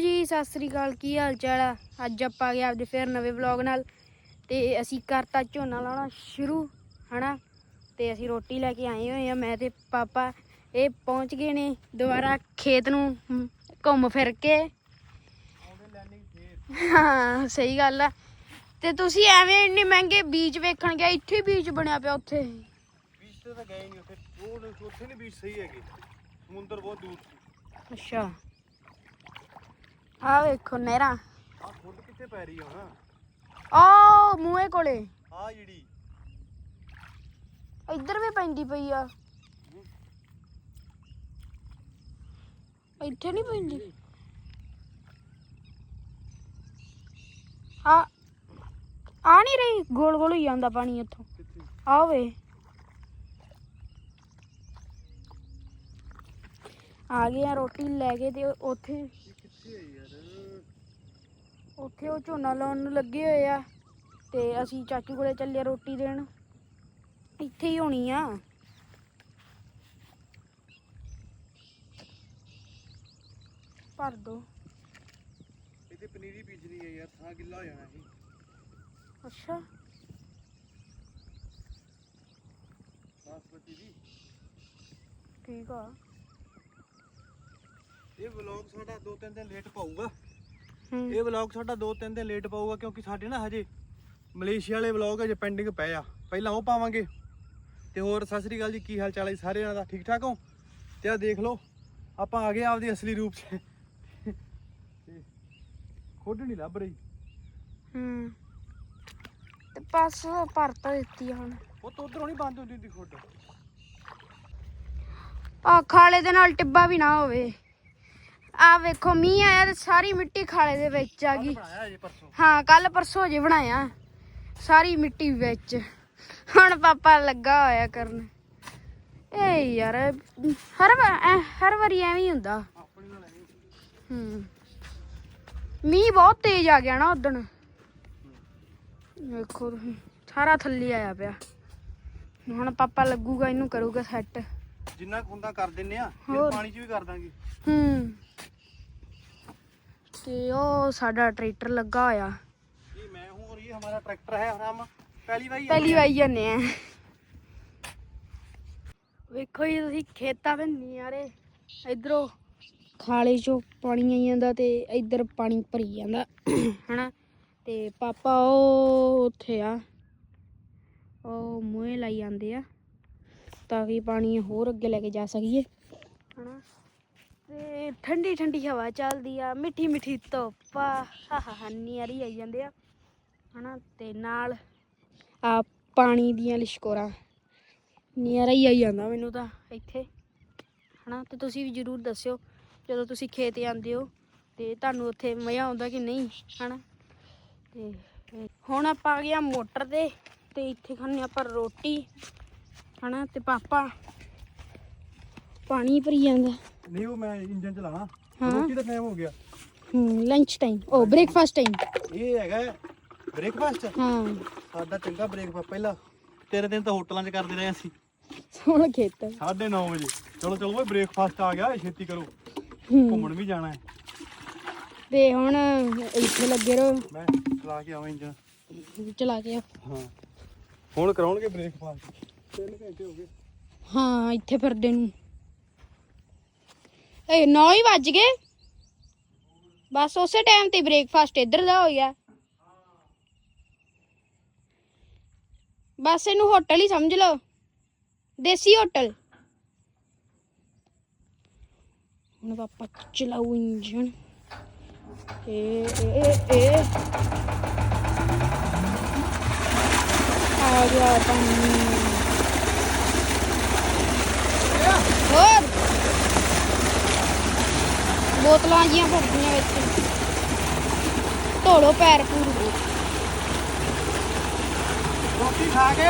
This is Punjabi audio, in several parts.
ਜੀ ਸਤਿ ਸ੍ਰੀ ਅਕਾਲ ਕੀ ਹਾਲ ਚਾਲ ਆ? ਅੱਜ ਆਪਾਂ ਆ ਗਏ ਆਪਦੇ ਫਿਰ ਨਵੇਂ ਵਲੌਗ ਨਾਲ ਤੇ ਅਸੀਂ ਕਰਤਾ ਝੋਨਾ ਲਾਉਣਾ ਸ਼ੁਰੂ ਹਨਾ? ਤੇ ਅਸੀਂ ਰੋਟੀ ਲੈ ਕੇ ਆਏ ਹੋਏ ਆ ਮੈਂ ਤੇ ਪਾਪਾ ਇਹ ਪਹੁੰਚ ਗਏ ਨੇ ਦੁਬਾਰਾ ਖੇਤ ਨੂੰ ਘੁੰਮ ਫਿਰ ਕੇ। ਹਾਂ ਸਹੀ ਗੱਲ ਆ। ਤੇ ਤੁਸੀਂ ਐਵੇਂ ਇੰਨੇ ਮਹਿੰਗੇ ਬੀਚ ਵੇਖਣ ਗਏ ਇੱਥੇ ਬੀਚ ਬਣਿਆ ਪਿਆ ਉੱਥੇ। ਬੀਚ ਤੇ ਤਾਂ ਗਏ ਨਹੀਂ ਉੱਥੇ ਉਹ ਉੱਥੇ ਨਹੀਂ ਬੀਚ ਸਹੀ ਹੈਗੇ ਸਮੁੰਦਰ ਬਹੁਤ ਦੂਰ ਸੀ। ਅੱਛਾ। ਆ ਵੇਖੋ ਨਹਿਰਾਂ। ਆਹ ਖੁੱਡ ਕਿੱਥੇ ਪੈ ਰਹੀ ਆ ਹੁਣ? ਆ ਮੂਹੇ ਕੋਲੇ। ਆਹ ਜਿਹੜੀ। ਇੱਧਰ ਵੀ ਪੈਂਦੀ ਪਈ ਆ। ਇੱਥੇ ਨਹੀਂ ਪੈਂਦੀ। ਆ ਆ ਨਹੀਂ ਰਹੀ? ਗੋਲ ਗੋਲ ਹੀ ਜਾਂਦਾ ਪਾਣੀ ਇੱਥੋਂ। ਆ ਵੇ। ਆ ਗਏ ਆ ਰੋਟੀ ਲੈ ਕੇ ਤੇ ਉੱਥੇ ਉੱਥੇ ਉਹ ਝੋਨਾ ਲਾਉਣ ਨੂੰ ਲੱਗੇ ਹੋਏ ਆ ਤੇ ਅਸੀਂ ਚਾਚੂ ਕੋਲੇ ਚੱਲੇ ਰੋਟੀ ਦੇਣ। ਇੱਥੇ ਹੀ ਹੋਣੀ ਆ। ਭਰ ਦੋ। ਇੱਥੇ ਪਨੀਰੀ ਬੀਜਣੀ ਹੈ ਯਾਰ ਥਾਂ ਗਿੱਲਾ ਹੋ ਜਾਣਾ ਇਹ ਅੱਛਾ। ਬਾਸਮਤੀ ਦੀ। ਠੀਕ ਆ। ਇਹ ਵਲੌਗ ਸਾਡਾ 2-3 ਦਿਨ ਲੇਟ ਪਾਊਗਾ। ਇਹ ਵਲੌਗ ਸਾਡਾ 2-3 ਦਿਨ ਲੇਟ ਪਾਊਗਾ ਕਿਉਂਕਿ ਸਾਡੇ ਨਾ ਹਜੇ ਮਲੇਸ਼ੀਆ ਵਾਲੇ ਵਲੌਗ ਅਜੇ ਪੈਂਡਿੰਗ ਪਏ ਆ। ਪਹਿਲਾਂ ਉਹ ਪਾਵਾਂਗੇ। ਤੇ ਹੋਰ ਸਤਿ ਸ੍ਰੀ ਅਕਾਲ ਜੀ ਕੀ ਹਾਲ ਚਾਲ ਹੈ ਜੀ ਸਾਰਿਆਂ ਦਾ? ਠੀਕ ਠਾਕ ਹੋ? ਤੇ ਆ ਦੇਖ ਲਓ ਆਪਾਂ ਆ ਗਏ ਆਪਦੇ ਅਸਲੀ ਰੂਪ 'ਚ। ਖੁੱਡ ਨਹੀਂ ਲੱਭ ਰਹੀ। ਹੂੰ। ਤੇ ਬਸ ਭਰਤਾ ਦਿੱਤੀ ਆ ਹੁਣ। ਉਹ ਤੋਂ ਉਧਰੋਂ ਨਹੀਂ ਬੰਦ ਹੁੰਦੀ ਹੁੰਦੀ ਖੁੱਡ। ਆ ਖਾਲੇ ਦੇ ਨਾਲ ਟਿੱਬਾ ਵੀ ਨਾ ਹੋਵੇ। ਆ ਵੇਖੋ ਮੀਂਹ ਆਇਆ ਤੇ ਸਾਰੀ ਮਿੱਟੀ ਖਾਲੇ ਦੇ ਵਿੱਚ ਆ ਗਈ। ਬਣਾਇਆ ਅਜੇ ਪਰਸੋਂ। ਹਾਂ ਕੱਲ ਪਰਸੋਂ ਜੇ ਬਣਾਇਆ। ਸਾਰੀ ਮਿੱਟੀ ਵਿੱਚ। ਹੁਣ ਪਾਪਾ ਲੱਗਾ ਹੋਇਆ ਕਰਨ। ਏ ਯਾਰ ਹਰ ਵਾਰ ਐ- ਹਰ ਵਾਰੀ ਐਵੇਂ ਹੀ ਹੁੰਦਾ। ਆਪਣੀ ਨਾਲ ਐਵੇਂ ਹੂੰ। ਮੀਂਹ ਬਹੁਤ ਤੇਜ਼ ਆ ਗਿਆ ਨਾ ਉਦਣ। ਵੇਖੋ ਤੁਸੀਂ ਸਾਰਾ ਥੱਲੇ ਆਇਆ ਪਿਆ। ਹੁਣ ਪਾਪਾ ਲੱਗੂਗਾ ਇਹਨੂੰ ਕਰੂਗਾ ਸੈੱਟ। ਜਿੰਨਾ ਕੁ ਹੁੰਦਾ ਕਰ ਦਿੰਨੇ ਆ ਫਿਰ ਹੋਰ। ਪਾਣੀ 'ਚ ਵੀ ਕਰ ਦਾਂਗੇ। ਹੂੰ। ਤੇ ਉਹ ਸਾਡਾ ਟਰੈਕਟਰ ਲੱਗਾ ਹੋਇਆ ये मैं हूँ और ये हमारा ट्रैक्टर है और हम पहली बार ਪਹਿਲੀ ਵਾਰ ਜਾਂਦੇ ਆ ਵੇਖੋ ਜੀ ਤੁਸੀਂ ਖੇਤਾਂ ਵਿੱਚ ਨਿਆਰੇ ਇਧਰੋਂ ਖਾਲੇ ਚੋਂ ਪਾਣੀ ਆਈ ਜਾਂਦਾ ਤੇ ਇਧਰ ਪਾਣੀ ਭਰੀ ਜਾਂਦਾ ਹਨਾ ਤੇ ਪਾਪਾ ਉਹ ਉੱਥੇ ਆ ਉਹ ਮੂਹੇ ਲਾਈ ਜਾਂਦੇ ਆ ਤਾਂ ਕਿ ਪਾਣੀ ਹੋਰ ਅੱਗੇ ਲੈ ਕੇ ਜਾ ਸਕੀਏ ਹਨਾ ਤੇ ਠੰਡੀ ਠੰਡੀ ਹਵਾ ਚੱਲਦੀ ਆ, ਮਿੱਠੀ ਮਿੱਠੀ ਧੁੱਪ ਆ ਹਾ ਹਾ ਹਾ ਨਿਆਰੀ ਆਈ ਜਾਂਦੇ ਆ। ਹਨਾ, ਤੇ ਨਾਲ ਆ ਪਾਣੀ ਦੀਆਂ ਲਿਸ਼ਕੋਰਾਂ। ਨਿਆਰਾ ਹੀ ਆਈ ਜਾਂਦਾ ਮੈਨੂੰ ਤਾਂ ਇੱਥੇ। ਹਨਾ, ਤੇ ਤੁਸੀਂ ਵੀ ਜਰੂਰ ਦੱਸਿਓ, ਜਦੋਂ ਤੁਸੀਂ ਖੇਤ ਜਾਂਦੇ ਹੋ, ਤੇ ਤੁਹਾਨੂੰ ਉੱਥੇ ਮਜ਼ਾ ਆਉਂਦਾ ਕਿ ਨਹੀਂ? ਹਨਾ, ਤੇ ਤੇ ਹੁਣ ਆਪਾਂ ਆ ਗਿਆ ਮੋਟਰ ਤੇ ਤੇ ਇੱਥੇ ਖਾਣੇ ਆਪਾਂ ਰੋਟੀ। ਹਨਾ, ਤੇ ਪਾਪਾ ਪਾਣੀ ਭਰੀ ਜਾਂਦਾ। ਨਹੀਂ ਉਹ ਮੈਂ ਇੰਜਨ ਚਲਾਣਾ ਰੋਟੀ ਦਾ ਟਾਈਮ ਹੋ ਗਿਆ। ਲੰਚ ਟਾਈਮ ਉਹ ਬ੍ਰੇਕਫਾਸਟ ਟਾਈਮ ਇਹ ਹੈਗਾ ਬ੍ਰੇਕਫਾਸਟ ਹਾਂ। ਸਾਡਾ ਚੰਗਾ ਬ੍ਰੇਕਫਾਸਟ ਪਹਿਲਾਂ। ਤੇਰੇ ਦਿਨ ਤਾਂ ਹੋਟਲਾਂ 'ਚ ਕਰਦੇ ਰਹੇ ਅਸੀਂ। ਹੁਣ ਖੇਤ। 9:30 ਵਜੇ। ਚਲੋ ਚਲੋ ਓਏ ਬ੍ਰੇਕਫਾਸਟ ਆ ਗਿਆ ਛੇਤੀ ਕਰੋ। ਘੁੰਮਣ ਵੀ ਜਾਣਾ ਹੈ। ਤੇ ਹੁਣ ਇੱਥੇ ਲੱਗੇ ਰੋ ਮੈਂ ਚਲਾ ਕੇ ਆਵਾਂ ਇੰਜਨ। ਚਲਾ ਕੇ ਹਾਂ। ਹੁਣ ਕਰਾਉਣਗੇ ਬ੍ਰੇਕਫਾਸਟ 3 ਘੰਟੇ ਹੋ ਗਏ। ਹਾਂ ਇੱਥੇ ਫਿਰਦੇ ਨੂੰ। ਏ 9 ਹੀ ਵੱਜ ਗਏ। ਬਸ ਉਸੇ ਟਾਈਮ ਤੇ ਬ੍ਰੇਕਫਾਸਟ ਇੱਧਰ ਦਾ ਹੋ ਗਿਆ ਬਸ ਇਹਨੂੰ ਹੋਟਲ ਹੀ ਸਮਝ ਲਓ। ਦੇਸੀ ਹੋਟਲ ਹੁਣ ਪਾਪਾ ਚਲਾਉ ਇੰਜਨ ਏ ਏ ਏ। ਆ ਗਿਆ ਪਾਣੀ। ਹੋਰ? ਬੋਤਲਾਂ ਜੀਆਂ ਭਰਦੀਆਂ ਵਿੱਚ। ਧੋਲੋ ਪੈਰ ਪੂਰੇ ਰੋਟੀ ਖਾ ਕੇ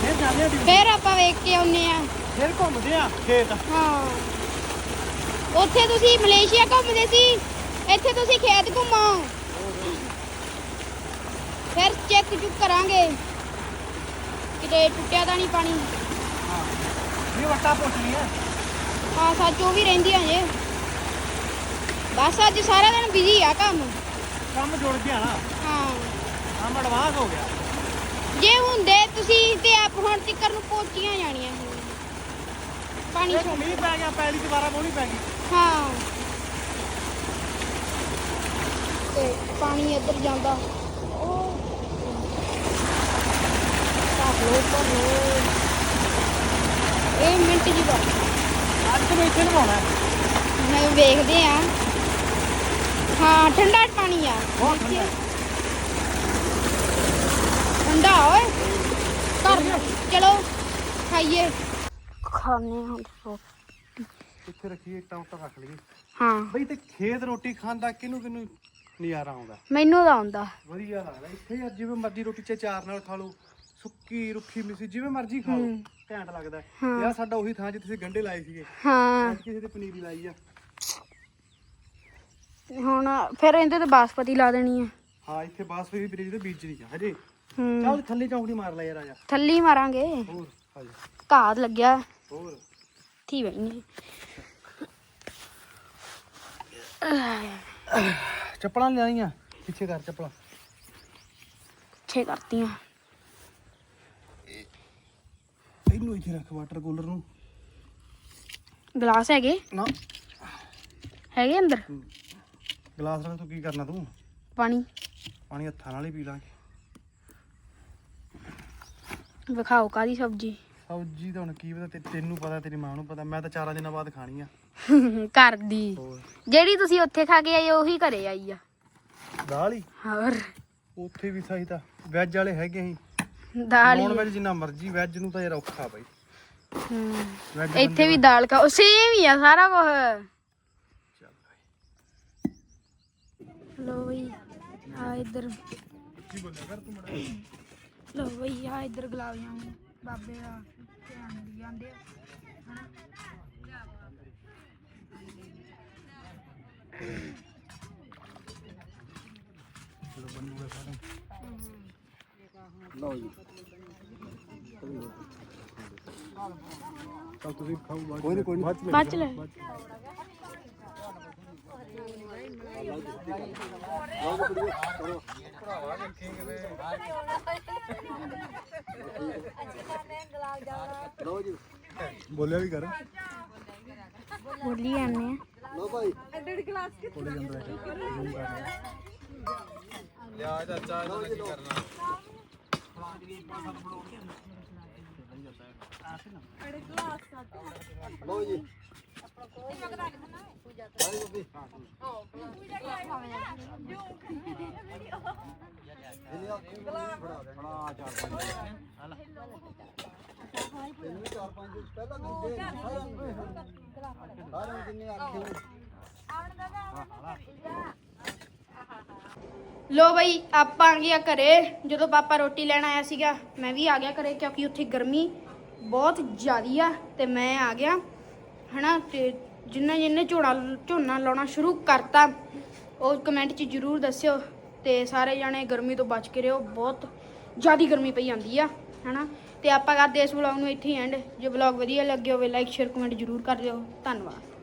ਫਿਰ ਜਾਂਦੇ ਆ ਫੇਰ ਆਪਾਂ ਵੇਖ ਕੇ ਆਉਨੇ ਆ। ਫਿਰ ਘੁੰਮਦੇ ਆ ਖੇਤ। ਹਾਂ। ਉੱਥੇ ਤੁਸੀਂ ਮਲੇਸ਼ੀਆ ਘੁੰਮਦੇ ਸੀ। ਇੱਥੇ ਤੁਸੀਂ ਖੇਤ ਘੁੰਮੋ। ਫਿਰ ਚੈੱਕ ਚੁੱਕ ਕਰਾਂਗੇ। ਕਿਤੇ ਟੁੱਟਿਆ ਤਾਂ ਨਹੀਂ ਪਾਣੀ। ਇਹ ਵੱਟਾ ਪੁੱਛਣੀ ਹੈ ਹਾਂ ਸੱਚ ਉਹ ਵੀ ਰਹਿੰਦੀਆਂ ਜੇ। ਬਸ ਅੱਜ ਸਾਰਾ ਦਿਨ ਬਿਜ਼ੀ ਆ ਕੰਮ। ਕੰਮ ਜੁੜ ਗਿਆ ਨਾ। ਹਾਂ। ਕੰਮ ਐਡਵਾਂਸ ਹੋ ਗਿਆ। ਜੇ ਹੁੰਦੇ ਤੁਸੀਂ ਤੇ ਆਪ ਹੁਣ ਤਿੱਕਰ ਨੂੰ ਪੋਚੀਆਂ ਜਾਣੀਆਂ ਸੀ। ਪਾਣੀ ਇੱਕ ਛੱਡ ਮੀਂਹ ਪੈ ਗਿਆ ਪੈਲੀ ਦੁਬਾਰਾ ਬੋਣੀ ਪੈ ਗਈ। ਹਾਂ। ਤੇ ਪਾਣੀ ਇੱਧਰ ਜਾਂਦਾ। ਉਹ ਭਰ ਲੋ ਲੋ ਇਹ ਮਿੰਟ ਜੀ ਬਾਅਦ ਅੱਜ ਤੈਨੂੰ ਇੱਥੇ ਨਵਾਉਣਾ ਮੈਂ ਵੇਖਦੇ ਆ। ਹਾਂ ਠੰਡਾ ਪਾਣੀ ਆ। ਬਹੁਤ ਠੰਡਾ ਠੰਡਾ ਓਏ। ਕਰ ਚਲੋ ਖਾਈਏ। ਖਾਣੇ ਹਾਂ ਰੋਟੀ। ਇੱਥੇ ਰੱਖੀਏ ਟੌਂਟਾ ਰੱਖ ਲਈਏ। ਹਾਂ। ਬਈ ਤੇ ਖੇਤ ਰੋਟੀ ਖਾਣ ਦਾ ਕਿਹਨੂੰ ਕਿਹਨੂੰ ਨਜ਼ਾਰਾ ਆਉਂਦਾ? ਮੈਨੂੰ ਤਾਂ ਆਉਂਦਾ। ਵਧੀਆ ਲੱਗਦਾ। ਇੱਥੇ ਯਾਰ ਜਿਵੇਂ ਮਰਜ਼ੀ ਰੋਟੀ ਚ ਚਾਰ ਨਾਲ ਖਾ ਲਓ। ਸੁੱਕੀ ਰੁੱਖੀ ਮਿੱਸੀ ਜਿਵੇਂ ਮਰਜ਼ੀ ਖਾ ਲਓ। ਘੈਂਟ ਲੱਗਦਾ। ਹਾਂ। ਯਾਰ ਸਾਡਾ ਉਹੀ ਥਾਂ ਜਿੱਥੇ ਅਸੀਂ ਗੰਡੇ ਲਾਏ ਸੀਗੇ। ਹਾਂ। ਅੱਜ ਕਿਸੇ ਤੇ ਪਨੀਰੀ ਲਾਈ ਆ। ਹੁਣ ਫਿਰ ਇਹਦੇ ਤੇ ਬਾਸਪਤੀ ਲਾ ਦੇਣੀ ਆ। ਹਾਂ ਇੱਥੇ ਬਾਸਪਤੀ ਬੀਜ ਤੇ ਬੀਜਣੀ ਆ ਹਜੇ। ਹੂੰ। ਚੱਲ ਥੱਲੇ ਚੌਂਕੜੀ ਮਾਰ ਲੈ ਯਾਰ ਆਜਾ ਥੱਲੀ ਮਾਰਾਂਗੇ। ਹੋਰ ਹਜੇ ਘਾਹ ਲੱਗਿਆ। ਹੋਰ। ਥੀ ਬਣੀ। ਚੱਪਲਾਂ ਲਿਆਈਆਂ ਪਿੱਛੇ ਕਰ ਚੱਪਲਾਂ। ਛੇ ਕਰਤੀਆਂ। ਇਹਨੂੰ ਇੱਥੇ ਰੱਖ ਵਾਟਰ ਕੂਲਰ ਨੂੰ। ਗਲਾਸ ਹੈਗੇ? ਨਾ। ਹੈਗੇ ਅੰਦਰ? ਗਲਾਸ ਨਾਲ ਤੂੰ ਕੀ ਕਰਨਾ ਤੂੰ? ਪਾਣੀ। ਪਾਣੀ ਹੱਥਾਂ ਨਾਲ ਹੀ ਪੀ ਲਾਂਗੇ ਵਿਖਾਓ ਕਾਦੀ ਸਬਜੀ? ਸਬਜ਼ੀ ਤਾਂ ਹੁਣ ਕੀ ਪਤਾ ਤੇ ਤੈਨੂੰ ਪਤਾ ਤੇਰੀ ਮਾਂ ਨੂੰ ਪਤਾ। ਮੈਂ ਤਾਂ ਚਾਰਾਂ ਦਿਨਾਂ ਬਾਅਦ ਖਾਣੀ ਆ। ਘਰ ਦੀ। ਹੋਰ। ਜਿਹੜੀ ਤੁਸੀਂ ਉੱਥੇ ਖਾ ਕੇ ਆਏ ਉਹੀ ਘਰੇ ਆਈ ਆ। ਦਾਲ ਹੀ? ਹੋਰ। ਉੱਥੇ ਵੀ ਸਹੀ ਤਾਂ। ਵੈਜ ਵਾਲੇ ਹੈਗੇ ਸੀ ਦਾਲ ਨੌਨ ਹੀ। ਵੈਜ ਜਿੰਨਾ ਮਰਜ਼ੀ ਵੈਜ ਨੂੰ ਤਾਂ ਯਾਰ ਔਖਾ ਬਾਈ। ਵੈਜ ਇੱਥੇ ਵੀ ਦਾਲ ਖਾਓ ਸੇਮ ਹੀ ਆ ਸਾਰਾ ਕੁਝ ਲੋ ਬਈ ਆ ਇੱਧਰ। ਕੀ ਬੋਲਿਆ ਕਰ ਤੂੰ ਮੜਾ ਲੋ ਬਈ ਆ ਇੱਧਰ ਗੁਲਾਬ ਜਾਮੁਨ ਬਾਬੇ ਦਾ ਧਿਆਨ ਦੀ ਜਾਂਦੇ ਆ ਲਓ ਜੀ। ਤਾਂ ਤੁਸੀਂ ਖਾਓ ਬਾਅਦ ਕੋਈ ਨਹੀਂ ਕੋਈ ਨਹੀਂ ਬਾਅਦ ਚ ਲੈ ਬੋਲਿਆ ਵੀ ਕਰ ਬੋਲੀ ਜਾਂਦੇ ਆ ਲਓ ਭਾਈ ਕੋਲੇ ਜਾਂਦਾ ਹੈ ਲਿਆ ਚਾਚਾ ਇਹਦਾ ਕੀ ਕਰਨਾ ਲਓ ਜੀ ਲੋ ਬਈ, ਆਪਾਂ ਆ ਗਿਆ ਘਰੇ। ਜਦੋਂ ਪਾਪਾ ਰੋਟੀ ਲੈਣ ਆਇਆ ਸੀਗਾ, ਮੈਂ ਵੀ ਆ ਗਿਆ ਘਰੇ ਕਿਉਂਕਿ ਉੱਥੇ ਗਰਮੀ ਬਹੁਤ ਜ਼ਿਆਦੀ ਆ ਤੇ ਮੈਂ ਆ ਗਿਆ। ਹਨਾ, ਤੇ ਜਿੰਨੇ ਜਿੰਨੇ ਝੋਨਾ ਝੋਨਾ ਲਾਉਣਾ ਸ਼ੁਰੂ ਕਰਤਾ, ਉਹ ਕਮੈਂਟ 'ਚ ਜਰੂਰ ਦੱਸਿਓ, ਤੇ ਸਾਰੇ ਜਾਣੇ ਗਰਮੀ ਤੋਂ ਬਚ ਕੇ ਰਹੋ, ਬਹੁਤ ਜ਼ਿਆਦੀ ਗਰਮੀ ਪਈ ਜਾਂਦੀ ਆ, ਹਨਾ। ਤੇ ਆਪਾਂ ਕਰਦੇ ਇਸ ਵਲੌਗ ਨੂੰ ਇੱਥੇ ਐਂਡ ਜੇ ਵਲੌਗ ਵਧੀਆ ਲੱਗਿਆ ਹੋਵੇ ਲਾਈਕ ਸ਼ੇਅਰ ਕਮੈਂਟ ਜਰੂਰ ਕਰ ਦਿਓ। ਧੰਨਵਾਦ।